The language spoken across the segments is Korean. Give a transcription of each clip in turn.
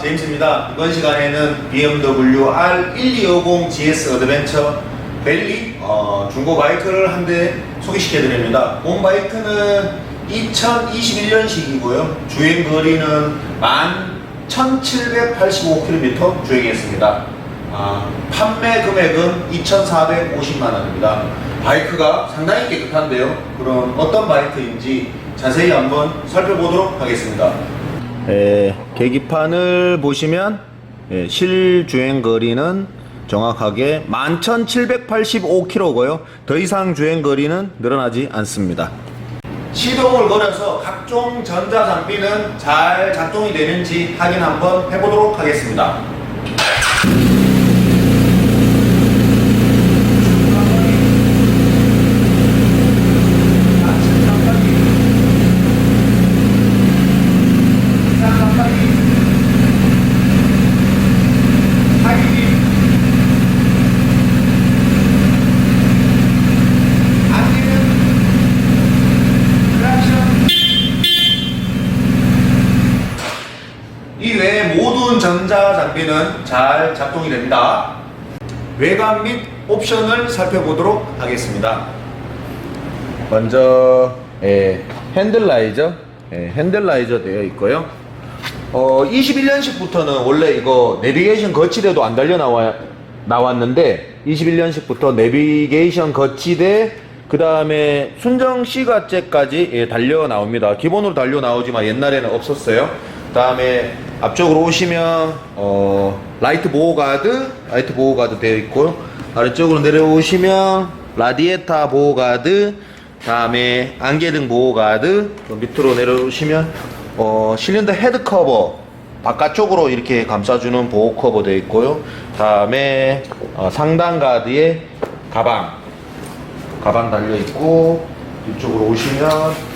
제임스입니다. 이번 시간에는 BMW R1250 GS 어드벤처 벨리 어, 중고 바이크를 한 대 소개시켜 드립니다. 본 바이크는 2021년식이고요. 주행 거리는 11,785km 주행했습니다. 아, 판매 금액은 2,450만 원입니다. 바이크가 상당히 깨끗한데요. 그럼 어떤 바이크인지 자세히 한번 살펴보도록 하겠습니다. 예, 계기판을 보시면 예, 실주행 거리는 정확하게 11,785km고요. 더 이상 주행 거리는 늘어나지 않습니다. 시동을 걸어서 각종 전자 장비는 잘 작동이 되는지 확인 한번 해보도록 하겠습니다. 이 외에 장비는 잘 작동이 됩니다. 외관 및 옵션을 살펴보도록 하겠습니다. 먼저 예, 핸들라이저, 예, 핸들라이저 되어 있고요. 어, 21년식부터는 원래 이거 내비게이션 거치대도 안 달려 나와 나왔는데 21년식부터 내비게이션 거치대 그 다음에 순정 시가째까지 예, 달려 나옵니다. 기본으로 달려 나오지만 옛날에는 없었어요. 다음에 앞쪽으로 오시면 어, 라이트 보호 가드, 라이트 보호 가드 되어 있고요. 아래쪽으로 내려오시면 라디에타 보호 가드, 다음에 안개등 보호 가드, 그 밑으로 내려오시면 어, 실린더 헤드 커버 바깥쪽으로 이렇게 감싸주는 보호 커버 되어 있고요. 다음에 어, 상단 가드에 가방, 가방 달려 있고 이쪽으로 오시면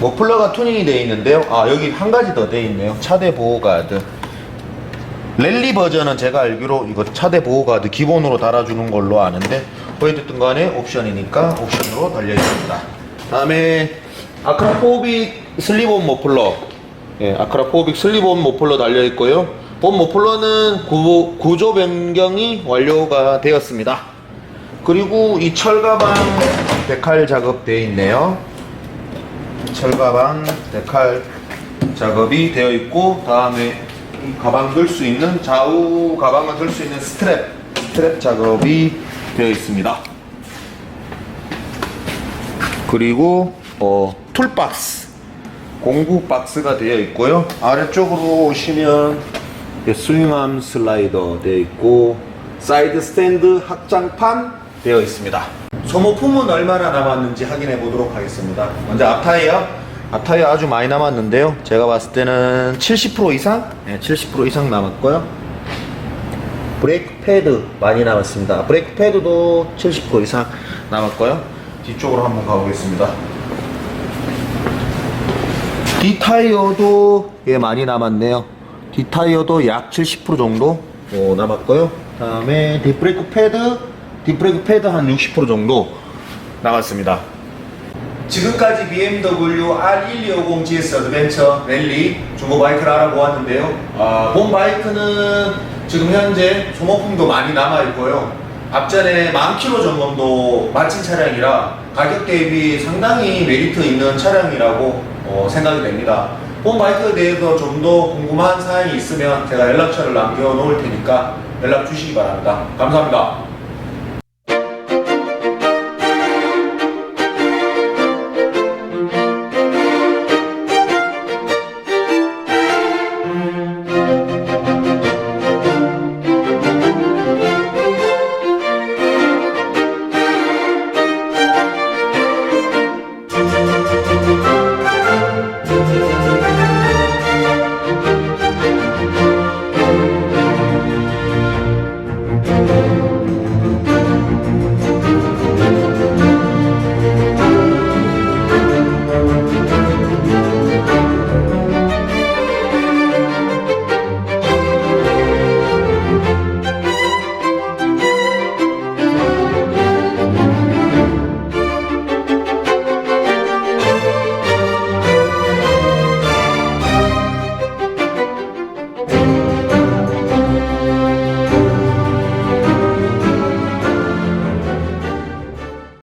머플러가 투닝이 되어 있는데요. 아 여기 한 가지 더 되어 있네요. 차대 보호 가드. 랠리 버전은 제가 알기로 이거 차대 보호 가드 기본으로 달아주는 걸로 아는데 어쨌든 간에 옵션이니까 옵션으로 달려 있습니다. 다음에 아크라포빅 슬립온 머플러. 예, 아크라포빅 슬립온 머플러 달려 있고요. 본 머플러는 구, 구조 변경이 완료가 되었습니다. 그리고 이 철가방 데칼 작업되어 있네요. 철가방 데칼 작업이 되어 있고 다음에 이 가방 들 수 있는 좌우 가방을 들 수 있는 스트랩 스트랩 작업이 되어 있습니다. 그리고 어, 툴박스 공구 박스가 되어 있고요. 아래쪽으로 오시면 스윙암 슬라이더 되어 있고 사이드 스탠드 확장판 되어 있습니다. 소모품은 얼마나 남았는지 확인해 보도록 하겠습니다. 먼저 앞타이어. 앞타이어 아주 많이 남았는데요. 제가 봤을 때는 70% 이상? 네, 70% 이상 남았고요. 브레이크 패드 많이 남았습니다. 브레이크 패드도 70% 이상 남았고요. 뒤쪽으로 한번 가보겠습니다. 뒷타이어도 예, 많이 남았네요. 뒷타이어도 약 70% 정도 어, 남았고요. 다음에 뒷브레이크 패드, 뒷브레이크 패드 한 60% 정도 남았습니다. 지금까지 BMW R1250 GS 어드벤처 랠리 중고 바이크를 알아보았는데요. 아, 본 바이크는 지금 현재 소모품도 많이 남아 있고요. 앞전에 만 킬로 점검도 마친 차량이라 가격 대비 상당히 메리트 있는 차량이라고 어, 생각이 됩니다. 본 바이크에 대해서 좀 더 궁금한 사항이 있으면 제가 연락처를 남겨 놓을 테니까 연락 주시기 바랍니다. 감사합니다.